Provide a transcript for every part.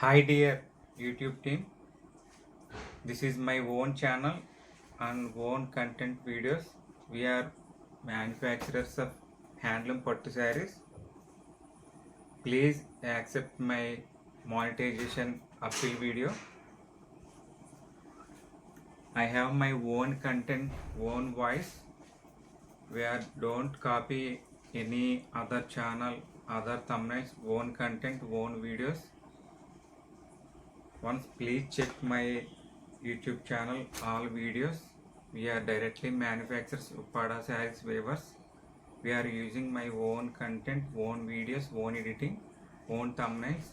Hi dear YouTube team, this is my own channel and own content videos. We are manufacturers of handloom pattu sarees. Please accept my monetization appeal video. I have my own content, own voice where don't copy any other channel, other thumbnails, own content, own videos. Once please check my YouTube channel, all videos. We are directly manufacturers Uppada Sarees Weavers. We are using my own content, own videos, own editing, own thumbnails.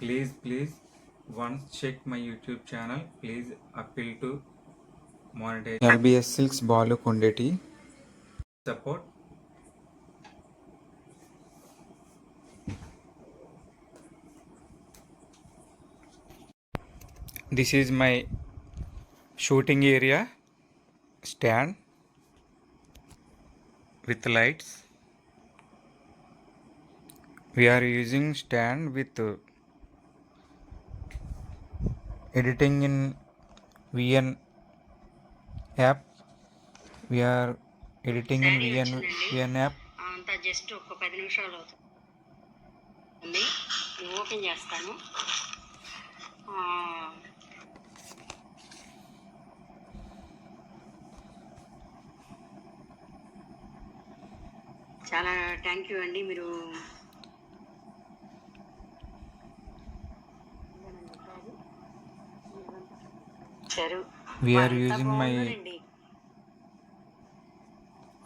Please once check my YouTube channel. Please appeal to monetize. RBS Silks Balu Kundeti support. this is my shooting area stand with lights we are using stand with editing in vn app we are editing in vn vn app అంతా just ఒక పది నిమిషాలు అవుతుంది open చేస్తాను చాలా thank you అండి మీరు We are using my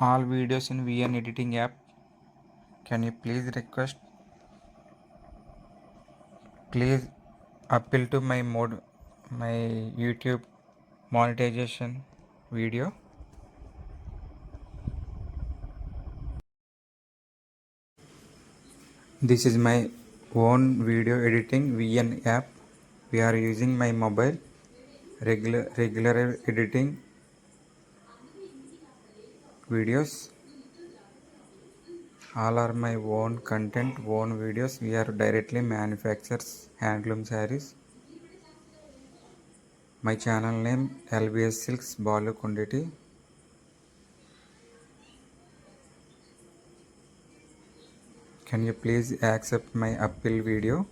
all videos in VN editing app. Can you please request? Please appeal to my mode, my YouTube monetization video. This is my own video editing VN app. We are using my mobile regular regular editing videos. All are my own content, own videos. We are directly manufacturers handloom sarees. My channel name LBS Silks Balu Kunditi. Can you please accept my appeal video?